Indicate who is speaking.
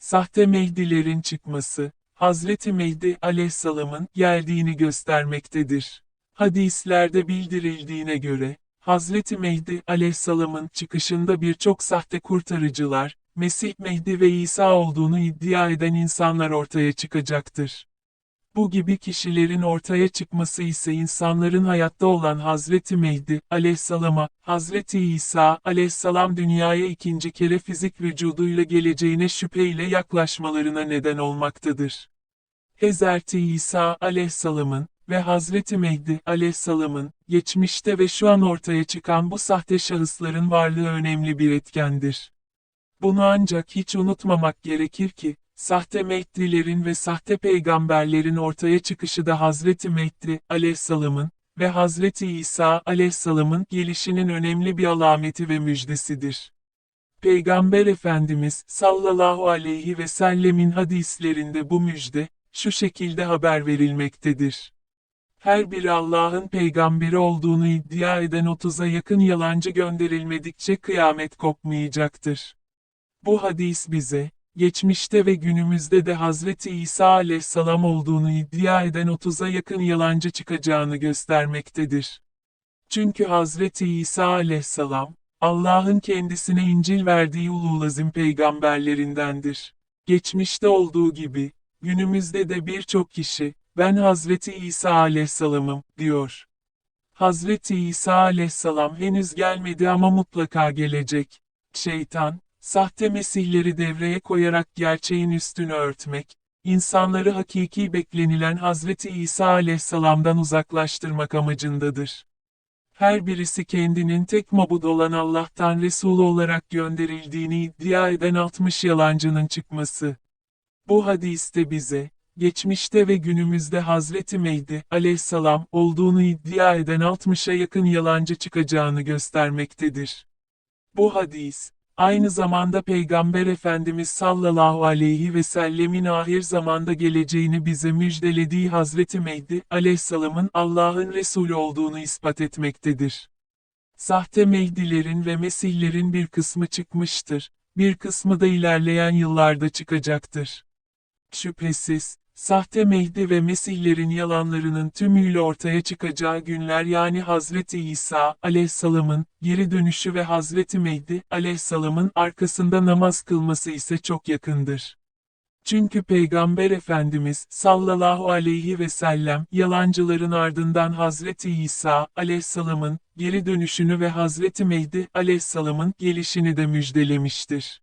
Speaker 1: Sahte Mehdilerin çıkması, Hazreti Mehdi aleyhisselamın geldiğini göstermektedir. Hadislerde bildirildiğine göre, Hazreti Mehdi aleyhisselamın çıkışında birçok sahte kurtarıcılar, Mesih Mehdi ve İsa olduğunu iddia eden insanlar ortaya çıkacaktır. Bu gibi kişilerin ortaya çıkması ise insanların hayatta olan Hazreti Mehdi aleyhisselama, Hazreti İsa aleyhisselam dünyaya ikinci kere fizik vücuduyla geleceğine şüpheyle yaklaşmalarına neden olmaktadır. Hazreti İsa aleyhisselamın ve Hazreti Mehdi aleyhisselamın geçmişte ve şu an ortaya çıkan bu sahte şahısların varlığı önemli bir etkendir. Bunu ancak hiç unutmamak gerekir ki, sahte Mehdilerin ve sahte peygamberlerin ortaya çıkışı da Hazreti Mehdi aleyhisselamın ve Hazreti İsa aleyhisselamın gelişinin önemli bir alameti ve müjdesidir. Peygamber Efendimiz sallallahu aleyhi ve sellemin hadislerinde bu müjde, şu şekilde haber verilmektedir. Her biri Allah'ın peygamberi olduğunu iddia eden 30'a yakın yalancı gönderilmedikçe kıyamet kopmayacaktır. Bu hadis bize, geçmişte ve günümüzde de Hazreti İsa aleyhisselam olduğunu iddia eden 30'a yakın yalancı çıkacağını göstermektedir. Çünkü Hazreti İsa aleyhisselam, Allah'ın kendisine İncil verdiği ululazim peygamberlerindendir. Geçmişte olduğu gibi, günümüzde de birçok kişi, ben Hazreti İsa aleyhisselamım, diyor. Hazreti İsa aleyhisselam henüz gelmedi ama mutlaka gelecek. Şeytan, sahte mesihleri devreye koyarak gerçeğin üstünü örtmek, insanları hakiki beklenilen Hazreti İsa aleyhisselamdan uzaklaştırmak amacındadır. Her birisi kendinin tek mabud olan Allah'tan Resulü olarak gönderildiğini iddia eden 60 yalancının çıkması. Bu hadiste bize, geçmişte ve günümüzde Hazreti Mehdi aleyhisselam olduğunu iddia eden 60'a yakın yalancı çıkacağını göstermektedir. Bu hadis, aynı zamanda Peygamber Efendimiz sallallahu aleyhi ve sellemin ahir zamanda geleceğini bize müjdelediği Hazreti Mehdi aleyhisselamın Allah'ın Resulü olduğunu ispat etmektedir. Sahte Mehdilerin ve Mesihlerin bir kısmı çıkmıştır, bir kısmı da ilerleyen yıllarda çıkacaktır. Şüphesiz, sahte Mehdi ve Mesihlerin yalanlarının tümüyle ortaya çıkacağı günler yani Hazreti İsa aleyhisselamın geri dönüşü ve Hazreti Mehdi aleyhisselamın arkasında namaz kılması ise çok yakındır. Çünkü Peygamber Efendimiz sallallahu aleyhi ve sellem yalancıların ardından Hazreti İsa aleyhisselamın geri dönüşünü ve Hazreti Mehdi aleyhisselamın gelişini de müjdelemiştir.